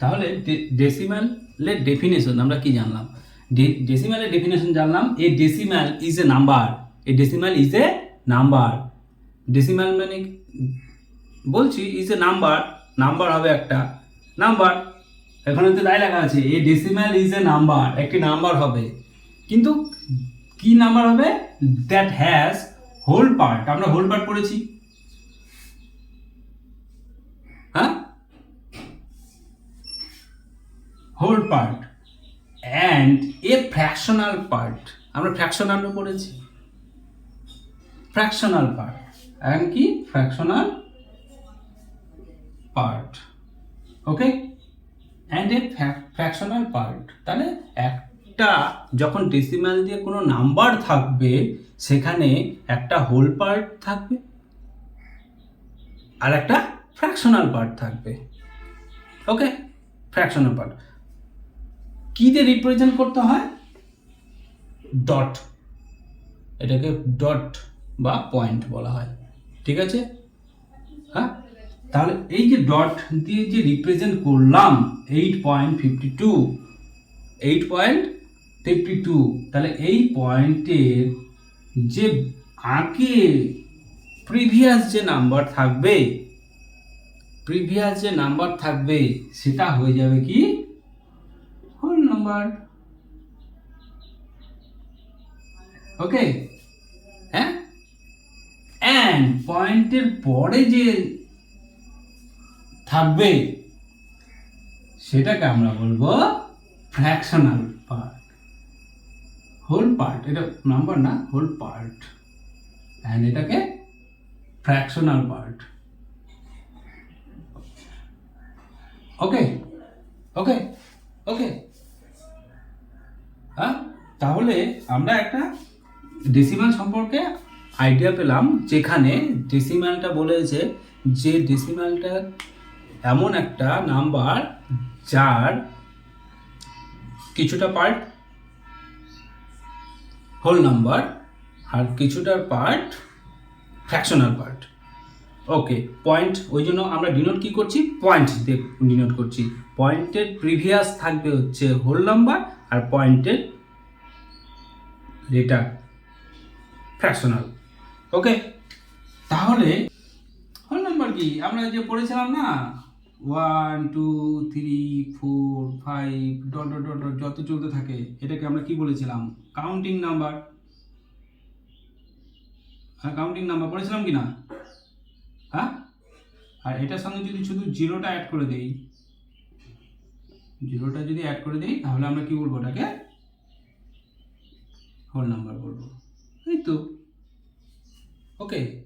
তাহলে ডেসিম্যালের ডেফিনেশন আমরা কি জানলাম? ডেসিম্যালের ডেফিনেশন জানলাম, a decimal is a number a decimal is a number decimal মানে বলছি ইজ এ নাম্বার নাম্বার হবে একটা। নাম্বার এখানে তো তাই লেখা আছে, a decimal is a number একটি নাম্বার হবে। কিন্তু কি নাম্বার হবে? দ্যাট হ্যাজ হোল পার্ট আমরা হোল পার্ট পড়েছি। Whole part and a fractional part আমরা ফ্র্যাকশনালও পড়েছি ফ্র্যাকশনাল পার্ট অ্যান্ড কি? Fractional part okay and a fractional part তাহলে একটা যখন ডেসিমাল দিয়ে কোনো নাম্বার থাকবে, সেখানে একটা হোল পার্ট থাকবে আর একটা ফ্র্যাকশনাল পার্ট থাকবে। ওকে ফ্র্যাকশনাল পার্ট কি দিয়ে রিপ্রেজেন্ট করতে হয়? ডট এটাকে ডট বা পয়েন্ট বলা হয়। ঠিক আছে? হ্যাঁ? তাহলে এই যে ডট দিয়ে যে রিপ্রেজেন্ট করলাম eight point fifty two eight point fifty two তাহলে এই পয়েন্টের যে আগে প্রিভিয়াস যে নাম্বার থাকবে প্রিভিয়াস যে নাম্বার থাকবে, সেটা হয়ে যাবে কি? নাম্বার ওকে হ্যাঁ? অ্যান্ড পয়েন্টের পরে যে থাকবে, সেটাকে আমরা বলব ফ্র্যাকশনাল পার্ট হোল পার্ট এটা নাম্বার না হোল পার্ট অ্যান্ড এটাকে fractional part okay okay okay হ্যাঁ? তাহলে আমরা একটা ডেসিমাল সম্পর্কে আইডিয়া পেলাম, যেখানে ডেসিমালটা বলেছে যে ডেসিমালটা এমন একটা নাম্বার যার কিছুটা পার্ট হোল নাম্বার আর কিছুটার part fractional part okay point ওই জন্য আমরা ডিনোট কি করছি? পয়েন্ট দিয়ে ডিনোট করছি। পয়েন্টের প্রিভিয়াস থাকবে হচ্ছে হোল নাম্বার আর পয়েন্টের লেটার ফ্র্যাকশনাল ওকে তাহলে হোল নাম্বার কি? আমরা যে পড়েছিলাম না one two three four five dot dot dot যত চলতে থাকে, এটাকে আমরা কি বলেছিলাম? কাউন্টিং নাম্বার হ্যাঁ কাউন্টিং নাম্বার পড়েছিলাম কি না? হ্যাঁ? আর এটার সঙ্গে যদি শুধু জিরোটা অ্যাড করে দেই জিরোটা যদি অ্যাড করে দিই, তাহলে আমরা কি বলব ওটাকে? হোল নাম্বার বলব। এই তো। ওকে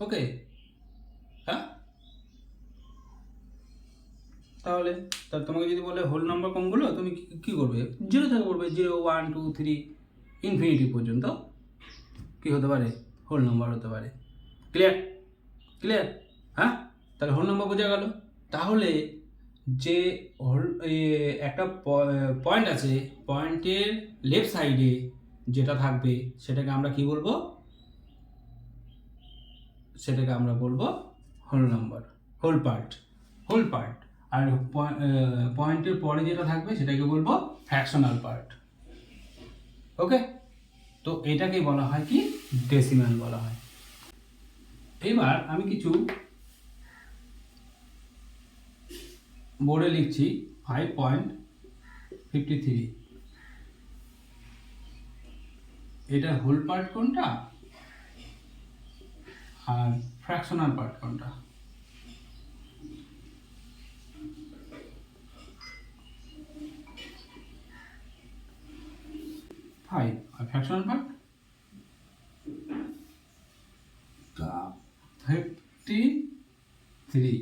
ওকে হ্যাঁ? তাহলে তা তোমাকে যদি বলে হোল নাম্বার কোনগুলো তুমি কি- করবে? জিরো থেকে করবে zero one two three infinity পর্যন্ত। কি হতে পারে? হোল নাম্বার হতে পারে। ক্লিয়ার ক্লিয়ার হ্যাঁ? তাহলে হোল নাম্বার বোঝা গেল। তাহলে যে একটা পয়েন্ট আছে পয়েন্টের লেফট সাইডে যেটা থাকবে, সেটাকে আমরা কি বলব? সেটাকে আমরা বলব whole number whole part whole part আর পয়েন্টের পরে যেটা থাকবে, সেটাকে বলব ফ্র্যাকশনাল পার্ট ওকে তো এটাকেই বলা হয় কি? ডেসিমাল বলা হয়। এবার আমি কিছু বোর্ডে লিখছি ফাইভ পয়েন্ট ফিফটি থ্রি এটা হোল পার্ট কোনটা? আর ফ্র্যাকশনাল পার্ট কোনটা? ফাইভ আর fractional part fifty three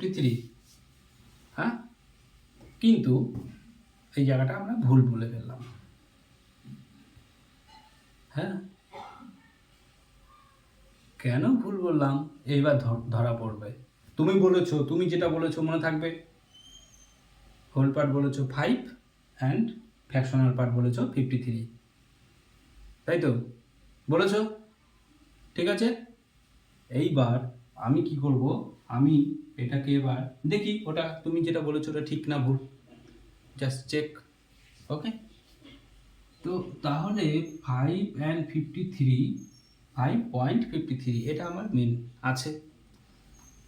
fifty three হ্যাঁ? কিন্তু এই জায়গাটা আমরা ভুল বলে ফেললাম। হ্যাঁ? কেন ভুল বললাম? এইবার ধরা পড়বে। তুমি বলেছ, তুমি যেটা বলেছ মনে থাকবে। হোল পার্ট বলেছ ফাইভ অ্যান্ড ফ্যাকশনাল পার্ট বলেছ ফিফটি থ্রি তাই তো? বলেছ? ঠিক আছে? এইবার আমি কি করব? আমি এটাকে এবার দেখি ওটা তুমি যেটা বলেছ ওটা ঠিক না ভুল। জাস্ট চেক ওকে তো তাহলে five and fifty three five point fifty three এটা আমার মেন আছে।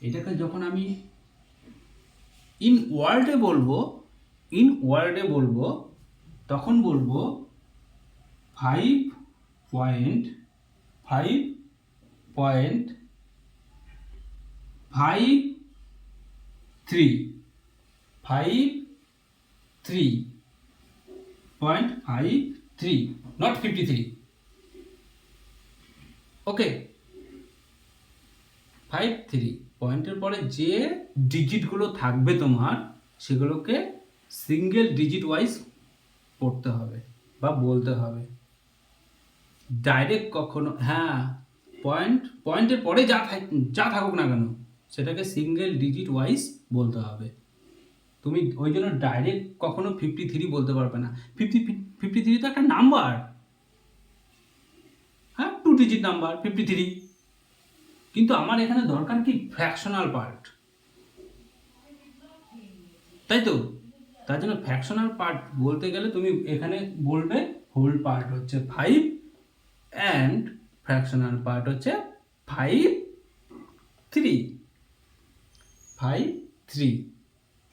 এটাকে যখন আমি ইন ওয়ার্ডে বলব ইন ওয়ার্ডে বলব, তখন বলব five point five point five three five three point five three not fifty three okay five three পয়েন্টের পরে যে ডিজিটগুলো থাকবে তোমার, সেগুলোকে সিঙ্গেল ডিজিট ওয়াইজ পড়তে হবে বা বলতে হবে। ডাইরেক্ট কখনো হ্যাঁ পয়েন্ট পয়েন্টের পরে যা যা থাকুক না কেন সেটাকে সিঙ্গেল ডিজিট ওয়াইজ বলতে হবে। তুমি ওই জন্য ডাইরেক্ট কখনো ফিফটি থ্রি বলতে পারবে না। ফিফটি ফিফটি থ্রি তো একটা নাম্বার হ্যাঁ two digit number fifty three কিন্তু আমার এখানে দরকার কি ফ্র্যাকশনাল পার্ট তাই তো? তার জন্য ফ্র্যাকশনাল পার্ট বলতে গেলে তুমি এখানে বলবে হোল পার্ট হচ্ছে ফাইভ অ্যান্ড ফ্র্যাকশনাল পার্ট হচ্ছে ফাইভ থ্রি ফাইভ থ্রি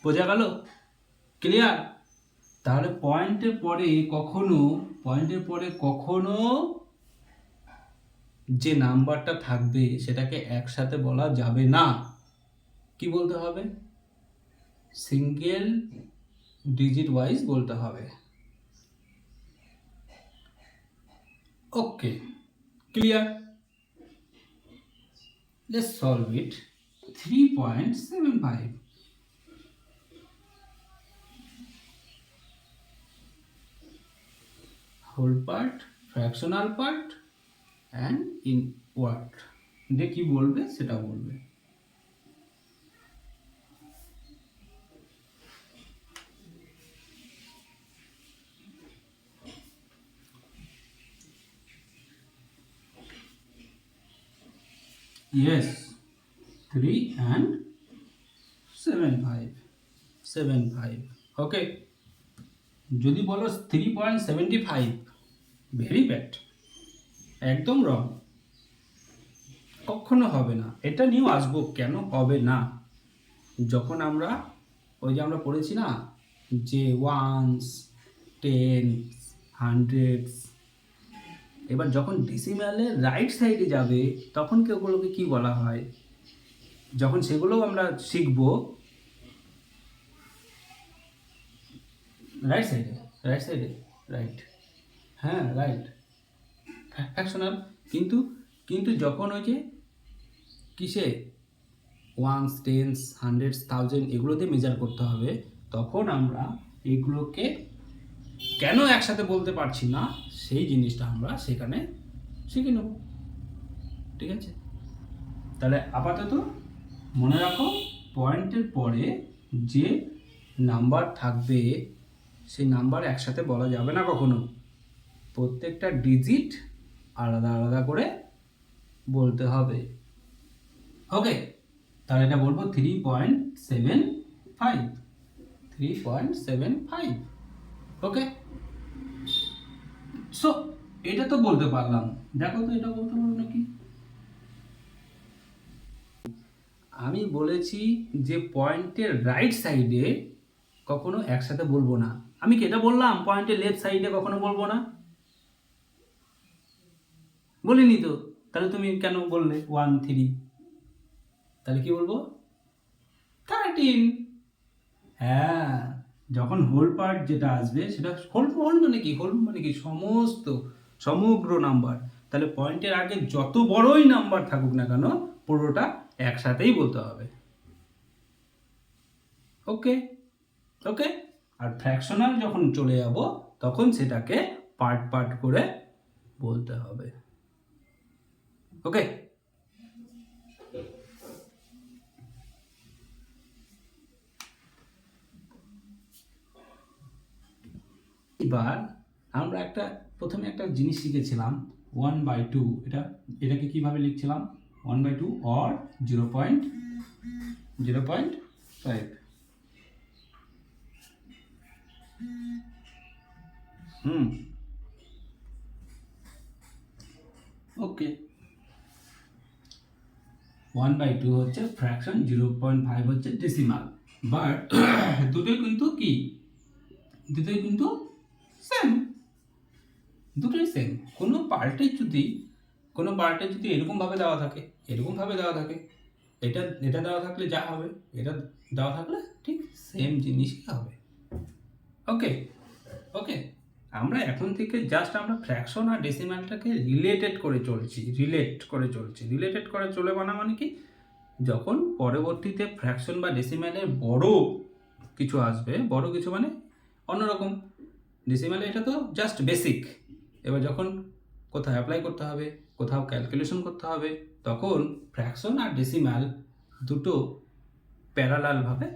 বোঝা গেল? ক্লিয়ার তাহলে পয়েন্টের পরে কখনো পয়েন্টের পরে কখনো যে নাম্বারটা থাকবে, সেটাকে একসাথে বলা যাবে না। কি বলতে হবে? সিঙ্গেল ডিজিট ওয়াইজ বলতে হবে। Okay clear let's solve it 3.75 whole part fractional part and in what যে কি বলবে সেটা বলবে yes 3 and 7 5 7 5 ওকে যদি বলো three point seventy five very bad একদম রং কখনো হবে না। এটা নিয়েও আসব, কেন হবে না? যখন আমরা, ওই যে আমরা পড়েছি না, যে ওয়ান্স টেন্স হান্ড্রেডস এবার যখন ডিসিমালের রাইট সাইডে যাবে, তখন কি ওগুলোকে কি বলা হয়? যখন সেগুলোও আমরা শিখব রাইট সাইডে রাইট সাইডে রাইট হ্যাঁ রাইট ফ্যাকশনাল কিন্তু কিন্তু যখন ওই যে কিসে? ওয়ান্স টেন্স হান্ড্রেডস থাউজেন্ড এগুলোতে মেজার করতে হবে, তখন আমরা এগুলোকে কেন একসাথে বলতে পারছি না, সেই জিনিসটা আমরা সেখানে শিখে নেব। ঠিক আছে? তাহলে আপাতত মনে রাখো পয়েন্টের পরে যে নাম্বার থাকবে, সেই নাম্বার একসাথে বলা যাবে না কখনো। প্রত্যেকটা ডিজিট আলাদা আলাদা করে বলতে হবে। ওকে তাহলে এটা বলব three point seven five three point seven five okay so এটা তো বলতে পারলাম। দেখো তো এটা বলতে পারব নাকি? আমি বলেছি যে পয়েন্টের রাইট সাইডে কখনো একসাথে বলব না। আমি কি এটা বললাম? পয়েন্টের লেফট সাইডে কখনো বলব না? বলিনি তো। তাহলে তুমি কেন বললে? ওয়ান থ্রি তাহলে কি বলব? থার্টিন হ্যাঁ যখন হোল পার্ট যেটা আসবে, সেটা হোল হোল মানে কি? হোল মানে কি? সমস্ত, সমগ্র নাম্বার তাহলে পয়েন্টের আগে যত বড়ই নাম্বার থাকুক না কেন, পুরোটা একসাথেই বলতে হবে। ওকে ওকে আর ফ্র্যাকশনাল যখন চলে যাব, তখন সেটাকে পার্ট পার্ট করে বলতে হবে। ওকে এবার আমরা একটা, প্রথমে একটা জিনিস শিখেছিলাম ওয়ান বাই টু এটা, এটাকে কীভাবে লিখছিলাম? One by two or zero point zero point five hmm okay one by two হচ্ছে ফ্র্যাকশন জিরো পয়েন্ট ফাইভ হচ্ছে ডেসিমাল বাট দুটোই কিন্তু কি? দুটোই কিন্তু সেম দুটোই সেম কোনো পার্টে যদি কোনো পার্টে যদি এরকমভাবে দেওয়া থাকে, এরকমভাবে দেওয়া থাকে, এটা এটা দেওয়া থাকলে যা হবে, এটা দেওয়া থাকলে ঠিক সেম জিনিসই হবে। ওকে ওকে আমরা এখন থেকে জাস্ট আমরা ফ্র্যাকশন আর ডেসিমালটাকে রিলেটেড করে চলছি রিলেট করে চলছি। রিলেটেড করে চলে বানা মানে কি? যখন পরবর্তীতে ফ্র্যাকশন বা ডেসিমালের বড় কিছু আসবে, বড় কিছু মানে অন্যরকম। ডেসিমালে এটা তো জাস্ট বেসিক এবার যখন কোথাও অ্যাপ্লাই করতে হবে, কোথাও ক্যালকুলেশন করতে হবে, তখন ফ্র্যাকশন আর ডেসিমাল দুটো প্যারালালভাবে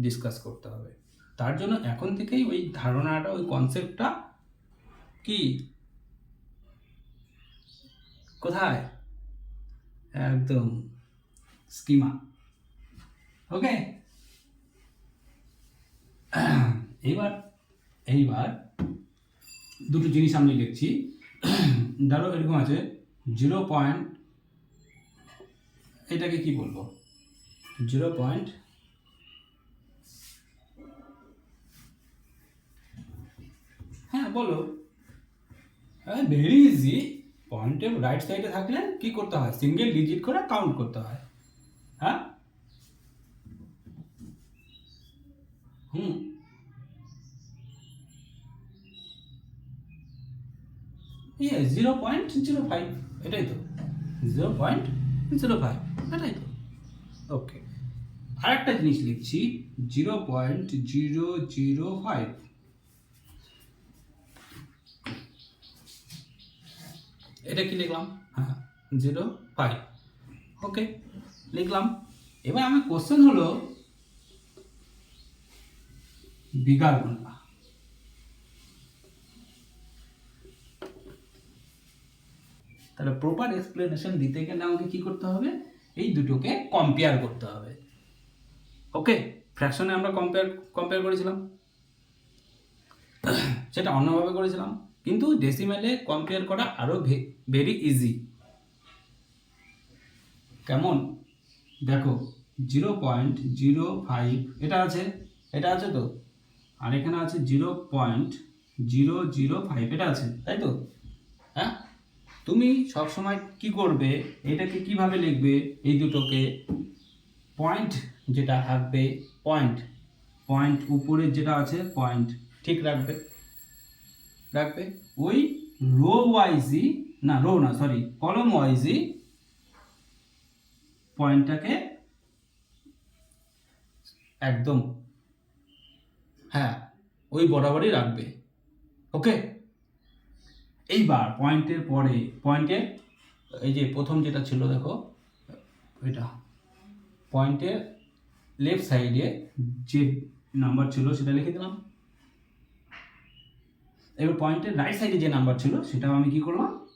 ডিসকাস করতে হবে। তার জন্য এখন থেকেই ওই ধারণাটা, ওই কনসেপ্টটা কি? কোথায়? একদম স্কিমা ওকে এইবার এইবার দুটো জিনিস আমি লিখছি। ধরো এরকম আছে জিরো পয়েন্ট এটাকে কি বলব? জিরো পয়েন্ট হ্যাঁ বলো। হ্যাঁ ভেরি ইজি পয়েন্টের রাইট সাইডে থাকলে কি করতে হয়? সিঙ্গেল ডিজিট করে কাউন্ট করতে হয়। হ্যাঁ? হুম। ইয়ে জিরো পয়েন্ট জিরো ফাইভ এটাই তো। জিরো পয়েন্ট জিরো ফাইভ এটাই তো। ওকে আরেকটা জিনিস লিখছি zero point zero zero five এটা কি লিখলাম? হ্যাঁ জিরো ফাইভ ওকে লিখলাম। এবার আমার কোশ্চেন হলো বিগার কোনটা তাহলে প্রপার এক্সপ্লেনেশন দিতে গেলে আমাকে কি করতে হবে? এই দুটোকে কম্পেয়ার করতে হবে। ওকে ফ্র্যাকশনে আমরা কম্পেয়ার কম্পেয়ার করেছিলাম। সেটা অন্যভাবে করেছিলাম। কিন্তু ডেসিমেলে কম্পেয়ার করা আরও ভেরি ইজি কেমন? দেখো জিরো পয়েন্ট জিরো ফাইভ এটা আছে? এটা আছে তো? আর এখানে আছে zero point zero zero five এটা আছে, তাই তো? হ্যাঁ? তুমি সবসময় কি করবে? এটাকে কীভাবে লিখবে? এই দুটোকে পয়েন্ট যেটা থাকবে পয়েন্ট পয়েন্ট উপরে যেটা আছে পয়েন্ট ঠিক রাখবে? রাখবে? ওই রো ওয়াইজই না রো না সরি কলম ওয়াইজই পয়েন্টটাকে একদম হ্যাঁ ওই বরাবরই রাখবে। ওকে এইবার পয়েন্টের পরে পয়েন্টের এই যে প্রথম যেটা ছিল, দেখো, এটা পয়েন্টের লেফট সাইডে যে নাম্বার ছিল, সেটা লিখে দিলাম। এবার পয়েন্টের রাইট সাইডে যে নাম্বার ছিল, সেটাও আমি কি করলাম?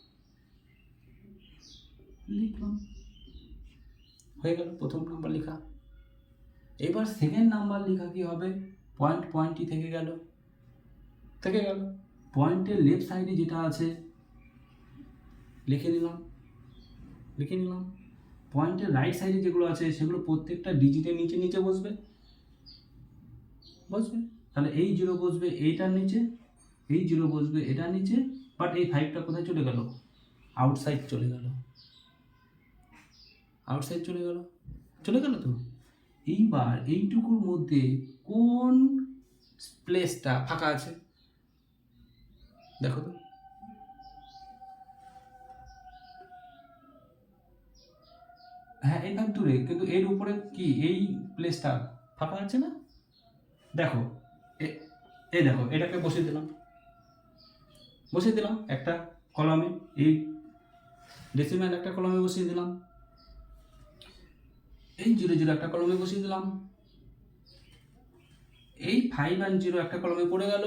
লিখলাম। হয়ে গেল প্রথম নাম্বার লেখা। এবার সেকেন্ড নাম্বার লেখা কি হবে? পয়েন্ট পয়েন্টই থেকে গেল। থেকে গেল। পয়েন্টের লেফট সাইডে যেটা আছে, লিখে নিলাম লিখে নিলাম। পয়েন্টের রাইট সাইডে যেগুলো আছে, সেগুলো প্রত্যেকটা ডিজিটের নিচে নিচে বসবে। বসবে। তাহলে এই জিরো বসবে, এইটার নিচে, এই জিরো বসবে, এটার নিচে বাট এই ফাইভটা কোথায় চলে গেল? আউটসাইড চলে গেল। আউটসাইড চলে গেল। চলে গেল তো? এইবার এইটুকুর মধ্যে কোন প্লেসটা ফাঁকা আছে? দেখো তো। হ্যাঁ ভাগ দূরে, কিন্তু এর উপরে কি? এই প্লেসটা ফাঁকা আছে না? দেখো এই দেখো, এটাকে বসিয়ে দিলাম। বসিয়ে দিলাম একটা কলমে, এই ডেসিমেল একটা কলমে বসিয়ে দিলাম। এই জিরো জিরো একটা কলমে বসিয়ে দিলাম। এই ফাইভ অ্যান্ড জিরো একটা কলমে পড়ে গেল।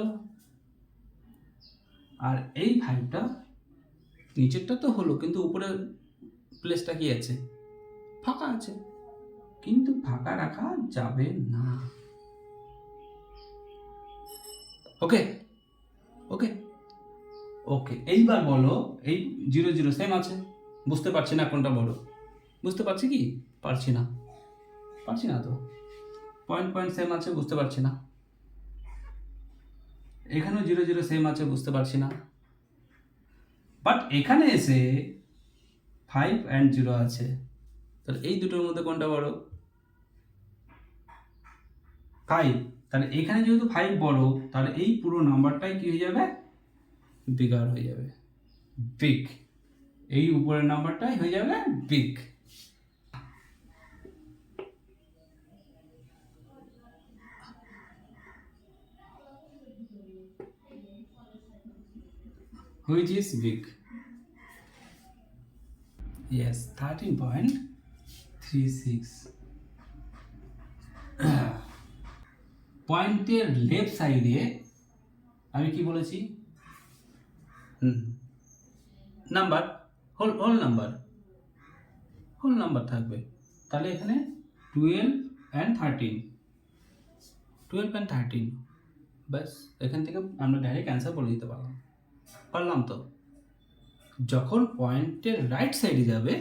আর এই ফাইভটা নিচেরটা তো হলো, কিন্তু উপরে প্লেসটা কি আছে? ফাঁকা আছে। কিন্তু ফাঁকা রাখা যাবে না। ওকে ওকে ওকে এইবার বলো, এই জিরো জিরো সেম আছে। বুঝতে পারছি না কোনটা বড়। বুঝতে পারছি কি? পারছি না। পারছি না তো? পয়েন্ট পয়েন্ট সেম আছে, বুঝতে পারছি না। এখানেও জিরো জিরো সেম আছে, বুঝতে পারছি না। বাট এখানে এসে ফাইভ অ্যান্ড জিরো আছে। তাহলে এই দুটোর মধ্যে কোনটা বড়? ফাইভ তাহলে এখানে যেহেতু ফাইভ বড়, তাহলে এই পুরো নাম্বারটাই কি হয়ে যাবে? বিগার হয়ে যাবে। বিগ এই উপরের নাম্বারটাই হয়ে যাবে big which is big yes 13.36 পয়েন্টের লেফট সাইডে আমি কি বলেছি? Number whole whole number whole number থাকবে। তাহলে এখানে twelve and thirteen twelve and thirteen ব্যাস, এখান থেকে আমরা ডাইরেক্ট অ্যান্সার বলে দিতে পারলাম। পারলাম তো। যখন পয়েন্টের রাইট সাইডে যাবে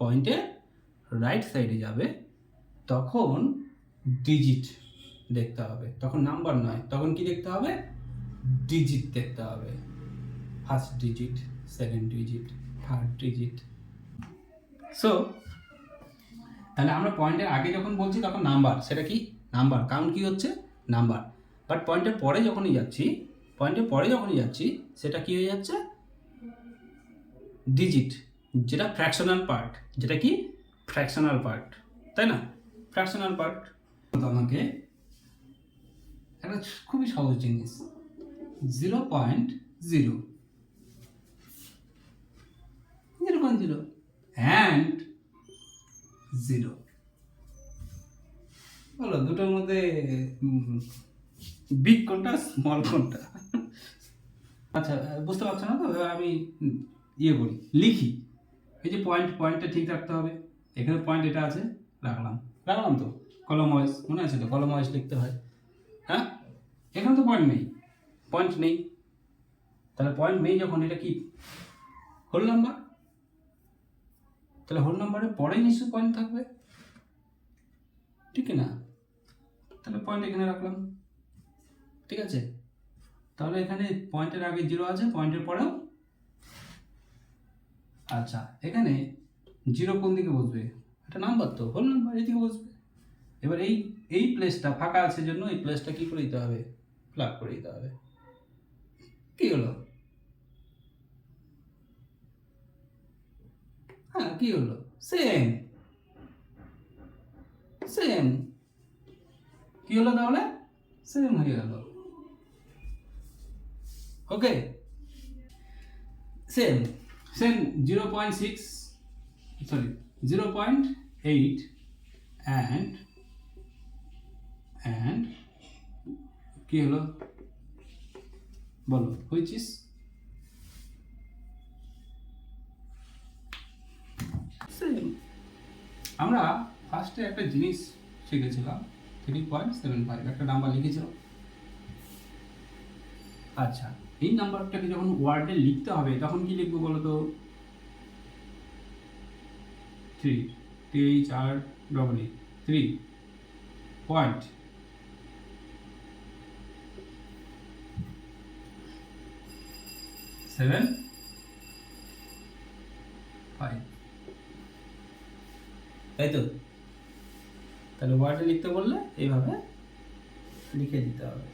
পয়েন্টের রাইট সাইডে যাবে, তখন ডিজিট দেখতে হবে। তখন নাম্বার নয়, তখন কি দেখতে হবে? ডিজিট দেখতে হবে। First digit second digit third digit so তাহলে আমরা পয়েন্টের আগে যখন বলছি, তখন নাম্বার সেটা কি? নাম্বার কারণ কি হচ্ছে? নাম্বার বাট পয়েন্টের পরে যখনই যাচ্ছি পয়েন্টের পরে যখনই যাচ্ছি, সেটা কি হয়ে যাচ্ছে? ডিজিট যেটা ফ্র্যাকশনাল পার্ট যেটা কি? ফ্র্যাকশনাল পার্ট তাই না? ফ্র্যাকশনাল পার্ট আমাকে একটা খুবই সহজ জিনিস zero point zero zero point zero and zero বলো, দুটোর মধ্যে বিগ কোনটা স্মল কোনটা? আচ্ছা বুঝতে পারছ না তো? এবার আমি ইয়ে করি লিখি। এই যে পয়েন্ট পয়েন্টটা ঠিক রাখতে হবে। এখানে পয়েন্ট এটা আছে রাখলাম। রাখলাম তো। কলম ওয়াইজ মনে আছে তো? কলম ওয়াইজ লিখতে হয়। হ্যাঁ? এখানে তো পয়েন্ট নেই। পয়েন্ট নেই। তাহলে পয়েন্ট নেই যখন এটা কি? হোল নাম্বার তাহলে হোল নাম্বারের পরে নিশ্চয়ই পয়েন্ট থাকবে। ঠিক না? তাহলে পয়েন্ট এখানে রাখলাম। ঠিক আছে? তাহলে এখানে পয়েন্টের আগে জিরো আছে পয়েন্টের পরেও? আচ্ছা এখানে জিরো কোন দিকে বসবে? এটা নাম্বার তো হোল নাম্বার এদিকে বসবে। এবার এই এই প্লেসটা ফাঁকা আছে জন্য এই প্লেসটা কী করে দিতে হবে? প্লাগ করে দিতে হবে। কি হলো? হ্যাঁ কি হলো? সেম সেম কি হলো তাহলে? সেম হয়ে গেল। Okay same same zero point six sorry zero point eight and and কি হলো? বলো হুইচ ইস আমরা ফার্স্টে একটা জিনিস শিখেছিলাম থ্রি পয়েন্ট সেভেন ফাইভ একটা নাম্বার লিখেছিলাম। আচ্ছা। এই নাম্বারটাকে যখন ওয়ার্ডে লিখতে হবে, তখন কি লিখব বলো তো three H R double three point seven five তাই তো। তাহলে ওয়ার্ডে লিখতে বললে এইভাবে লিখে দিতে হবে।